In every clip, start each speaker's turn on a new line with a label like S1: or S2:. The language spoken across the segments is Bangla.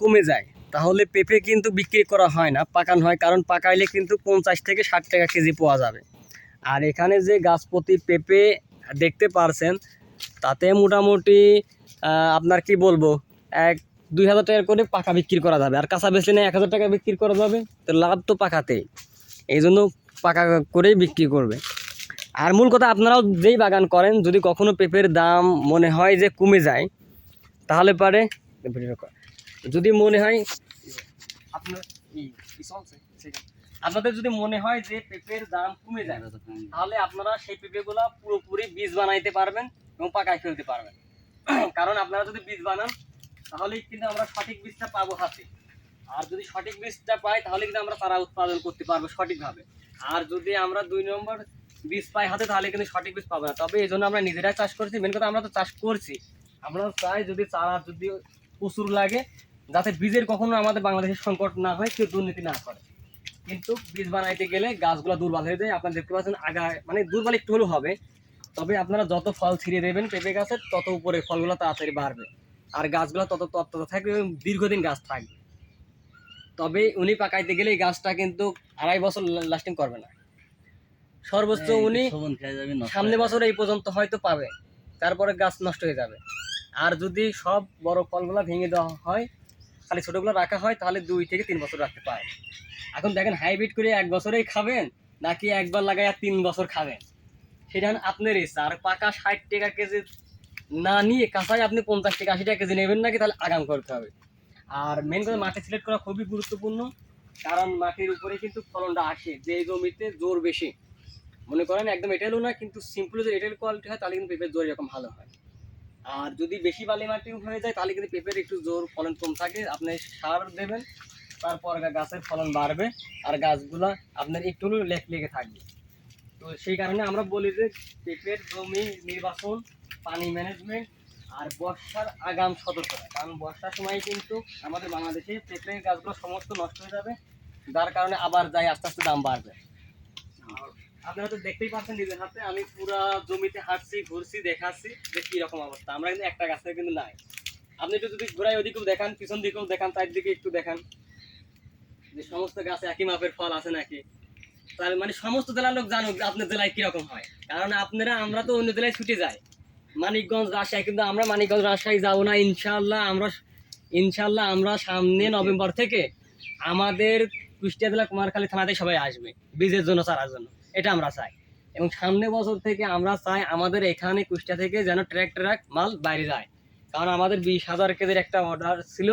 S1: কমে যায়, তাহলে পেঁপে কিন্তু বিক্রি করা হয় না, পাকানো হয়, কারণ পাকাইলে কিন্তু পঞ্চাশ থেকে ষাট টাকা কেজি পাওয়া যাবে। আর এখানে যে গাছপতি পেঁপে দেখতে পারছেন, তাতে মোটামুটি আপনার কি বলব, এক দুই হাজার টাকা করে পাকা বিক্রি করা যাবে, আর কাঁচা বেশি বেচলে এক হাজার টাকা বিক্রি করা যাবে, তো লাভ তো পাকাতেই এই জন্য পাকা করেই বিক্রি করবে। আর মূল কথা, আপনারাও যেই বাগান করেন, যদি কখনো পেঁপের দাম মনে হয় যে কমে যায়, তাহলে পারে যদি মনে হয় আপনার। আপনাদের যদি মনে হয় যে পেঁপের দাম কমে যায়, তাহলে আপনারা সেই পেঁপেগুলা পুরোপুরি বীজ বানাইতে পারবেন এবং পাকায় ফেলতে পারবেন। কারণ আপনারা যদি বীজ বানান তাহলে কিন্তু আমরা সঠিক বীজটা পাবো হাতে। আর যদি সঠিক বীজটা পাই, তাহলে কিন্তু আমরা তারা উৎপাদন করতে পারব সঠিকভাবে। আর যদি আমরা দুই নম্বর বীজ পাই হাতে, তাহলে কিন্তু সঠিক বীজ পাবো না। তবে এই জন্য আমরা নিজেরাই চাষ করছি। মেন কথা আমরা তো চাষ করছি। আমরা চাই যদি চারা যদি প্রচুর লাগে যাতে বীজের কখনো আমাদের বাংলাদেশের সংকট না হয় কেউ দুর্নীতি না করে। কিন্তু বীজ বানাইতে গেলে গাছগুলো দুর্বল হয়ে যায়। আপনারা দেখতে পাচ্ছেন আগা মানে দুর্বল একটু হলেও হবে। তবে আপনারা যত ফল ছিঁড়ে দেবেন পেঁপে গাছের তত উপরে ফলগুলো তাড়াতাড়ি বাড়বে। আর গাছগুলো তত তত থাকবে এবং দীর্ঘদিন গাছ থাকবে। তবে উনি পাকাইতে গেলে এই গাছটা কিন্তু আড়াই বছর লাস্টিং করবে না। সর্বোচ্চ উনি সামনে বছর এই পর্যন্ত হয়তো পাবে। তারপরে গাছ নষ্ট হয়ে যাবে। আর যদি সব বড় ফলগুলো ভেঙে দেওয়া হয় খালি ছোটোগুলো রাখা হয়, তাহলে দুই থেকে তিন বছর রাখতে পারে। এখন দেখেন হাইব্রিড করে এক বছরেই খাবেন, নাকি একবার লাগাইয়া তিন বছর খাবেন? সেটা আপনার ইচ্ছা। আর পাকা ষাট টাকা কেজি না নিয়ে কাঁচাই আপনি পঞ্চাশ টাকা আশি টাকা কেজি নেবেন নাকি, তাহলে আগাম করতে হবে। আর মেন কথা মাটি সিলেক্ট করা খুবই গুরুত্বপূর্ণ, কারণ মাটির উপরে কিন্তু ফলনটা আসে যে জমিতে জোর বেশি। মনে করেন একদম এঁটেলও না, কিন্তু সিম্পল যদি এঁটেল কোয়ালিটি হয়, তাহলে কিন্তু পেঁপের জোর এরকম ভালো হয়। আর যদি বেশি বালি মাটি হয়ে যায়, তাহলে কিন্তু পেঁপের একটু জোর ফলন কম থাকে, আপনি সার দেবেন, তারপর গাছের ফলন বাড়বে, আর গাছগুলা আপনার একটু লেখ লেগে থাকবে। তো সেই কারণে আমরা বলি যে, পেঁপের জমি নির্বাচন, পানি ম্যানেজমেন্ট আর বর্ষার আগাম সতর্কতা। কারণ বর্ষার সময় কিন্তু আমাদের বাংলাদেশে পেঁপের গাছগুলো সমস্ত নষ্ট হয়ে যাবে, যার কারণে আবার যাই আস্তে আস্তে দাম বাড়বে। দেখতেই পাচ্ছেন নিজের হাতে। আমি পুরা জমিতে হাঁটছি, ঘুরছি, দেখাচ্ছি যে অবস্থা। আমরা কিন্তু একটা গাছে কিন্তু নাই। আপনি একটু যদি ওদিকেও দেখান, পিছন দিকেও দেখান চারদিকে একটু দেখান। যে সমস্ত গাছে একই মাপের ফল আছে নাকি? তাহলে মানে সমস্ত জেলার লোক জানুক আপনার জেলায় কীরকম হয়। কারণ আপনারা, আমরা তো অন্য জেলায় ছুটে যাই। মানিকগঞ্জ, রাজশাহী, কিন্তু আমরা মানিকগঞ্জ, রাজশাহী যাব না। ইনশাল্লাহ আমরা ইনশাল্লাহ আমরা সামনে নভেম্বর থেকে আমাদের কুষ্টিয়া জেলা কুমারখালী থানাতে সবাই আসবে। বীজের জন্য, চারার জন্য। এটা আমরা চাই। এবং সামনে বছর থেকে আমরা চাই আমাদের এখানে কুষ্টিয়া থেকে যেন ট্র্যাক ট্র্যাক মাল বাইরে যায়। কারণ আমাদের বিশ হাজার কেজির একটা অর্ডার ছিল,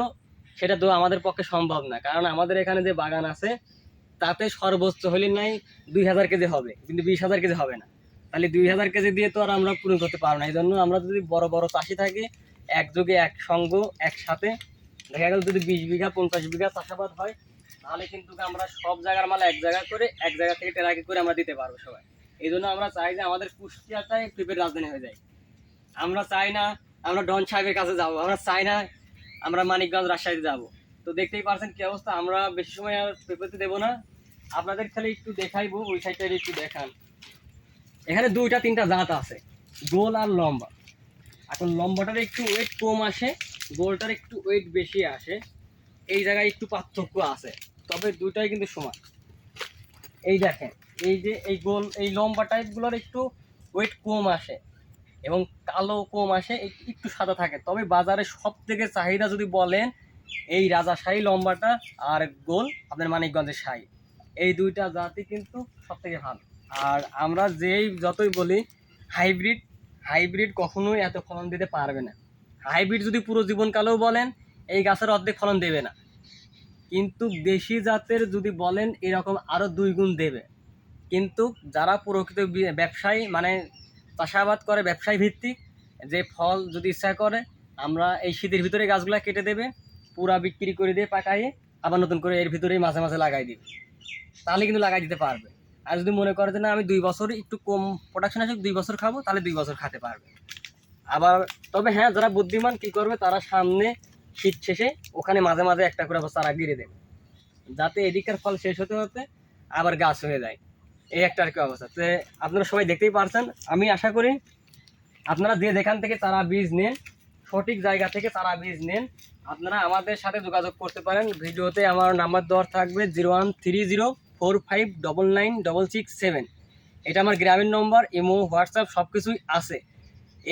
S1: সেটা তো আমাদের পক্ষে সম্ভব না। কারণ আমাদের এখানে যে বাগান আছে, তাতে সর্বোচ্চ হলে নাই দুই হাজার কেজি হবে, কিন্তু বিশ হাজার কেজি হবে না। তাহলে দুই হাজার কেজি দিয়ে তো আর আমরা পূরণ করতে পারব না। এই জন্য আমরা যদি বড় বড় চাষি থাকি একযোগে এক সঙ্গ, একসাথে। দেখা গেল যদি বিশ বিঘা, পঞ্চাশ বিঘা চাষাবাদ হয় তাহলে কিন্তু আমরা সব জায়গার মাল এক জায়গা করে, এক জায়গা থেকে টেরাকি করে আমরা দিতে পারব সবাই। এই জন্য আমরা চাই যে আমাদের কুষ্টিয়াটাই পেঁপের রাজধানী হয়ে যায়। আমরা চাই না আমরা ডন সাহেবের কাছে যাব, আমরা চাই না আমরা মানিকগঞ্জ রাজশাহীতে যাব। তো দেখতেই পারছেন কি অবস্থা, আমরা বেশি সময় আর পেঁপেতে দেবো না। আপনাদের খালি একটু দেখাইবো, ওই সাইডটা একটু দেখান। এখানে দুইটা, তিনটা জাত আছে, গোল আর লম্বা। এখন লম্বাটার একটু ওয়েট কম আসে, গোলটার একটু ওয়েট বেশি আসে। এই জায়গায় একটু পার্থক্য আছে। তবে দুইটাই কিন্তু সমান। এই দেখেন, এই যে এই গোল, এই লম্বা টাইপগুলোর একটু ওয়েট কম আসে এবং কালো কম আসে একটু সাদা থাকে। তবে বাজারে সব থেকে চাহিদা যদি বলেন, এই রাজা রাজাশাহী লম্বাটা আর গোল আপনার মানিকগঞ্জের শাহী। এই দুইটা জাতি কিন্তু সব থেকে ভালো আর আমরা যেই যতই বলি, হাইব্রিড হাইব্রিড কখনোই এত ফলন দিতে পারবে না। হাইব্রিড যদি পুরো জীবনকালেও বলেন, এই গাছের অর্ধেক ফলন দেবে না। কিন্তু দেশি জাতের যদি বলেন, এরকম আরও দুই গুণ দেবে। কিন্তু যারা প্রকৃত ব্যবসায়ী মানে চাষাবাদ করে ব্যবসায়ী ভিত্তিক যে ফল যদি ইচ্ছা করে, আমরা এই শীতের ভিতরে গাছগুলো কেটে দেবে, পুরা বিক্রি করে দিয়ে পাকাইয়ে আবার নতুন করে এর ভিতরেই মাঝে মাঝে লাগাই দিবে। তাহলে কিন্তু লাগাই দিতে পারবে। আর যদি মনে করে যে না, আমি দুই বছর একটু কম প্রোডাকশন আসুক, দুই বছর খাব, তাহলে দুই বছর খেতে পারবে। আবার, তবে হ্যাঁ যারা বুদ্ধিমান কি করবে, তারা সামনে শীত শেষে ওখানে মাঝে মাঝে একটা করে চারা গিরে দেবে যাতে এদিকের ফল শেষ হতে হতে আবার গাছ হয়ে যায়। এই একটা আর কি অবস্থা। তো আপনারা সবাই দেখতেই পারছেন, আমি আশা করি আপনারা যে যেখান থেকে চারা বীজ নেন, সঠিক জায়গা থেকে চারা বীজ নেন, আপনারা আমাদের সাথে যোগাযোগ করতে পারেন। ভিডিওতে আমার নাম্বার দেওয়ার থাকবে zero one three zero four five double nine double six seven. এটা আমার গ্রামের নম্বর, ইমো, হোয়াটসঅ্যাপ সব কিছুই আছে।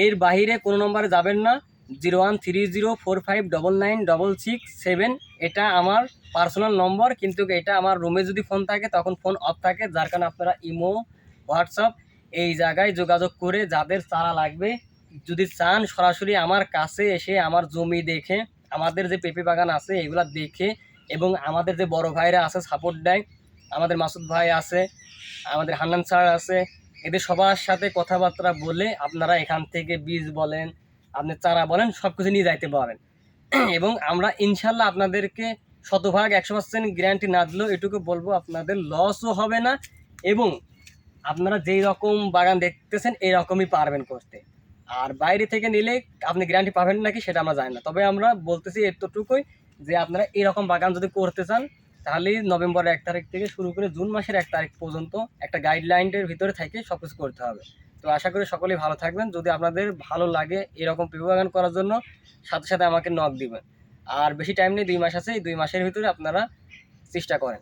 S1: এর বাইরে কোনো নম্বরে যাবেন না। Zero one three zero four five double nine double six seven. এটা আমার পার্সোনাল নম্বর, কিন্তু এটা আমার রুমে যদি ফোন থাকে, তখন ফোন অফ থাকে, যার কারণে আপনারা ইমো, হোয়াটসঅ্যাপ এই জায়গায় যোগাযোগ করে যাদের চারা লাগবে, যদি চান সরাসরি আমার কাছে এসে আমার জমি দেখে, আমাদের যে পেঁপে বাগান আছে, এগুলা দেখে এবং আমাদের যে বড় ভাইরা আছে সাপোর্ট দেয়, আমাদের মাসুদ ভাই আছে, আমাদের হান্নান স্যার আছে, এদের সবার সাথে কথাবার্তা বলে আপনারা এখান থেকে বীজ বলেন আপনি চারা বলেন সব কিছু নিয়ে যাইতে পারেন। এবং আমরা ইনশাল্লাহ আপনাদেরকে শতভাগ, একশো পার্সেন্ট গ্যারান্টি না দিলেও এটুকু বলব, আপনাদের লসও হবে না এবং আপনারা যেই রকম বাগান দেখতেছেন, এই রকমই পারবেন করতে। আর বাইরে থেকে নিলে আপনি গ্যারান্টি পাবেন নাকি সেটা আমরা জানি না। তবে আমরা বলতেছি এতটুকুই যে আপনারা এরকম বাগান যদি করতে চান তাহলে নভেম্বরের এক তারিখ থেকে শুরু করে জুন মাসের এক তারিখ পর্যন্ত একটা গাইডলাইনের ভিতরে থেকে সব কিছু করতে হবে। তো আশা করি সকলেই ভালো থাকবেন। যদি আপনাদের ভালো লাগে এরকম পেঁপে বাগান করার জন্য, সাথে সাথে আমাকে নক দিবেন। আর বেশি টাইম নেই, দুই মাস আছে, এই দুই মাসের ভিতরে আপনারা চেষ্টা করেন।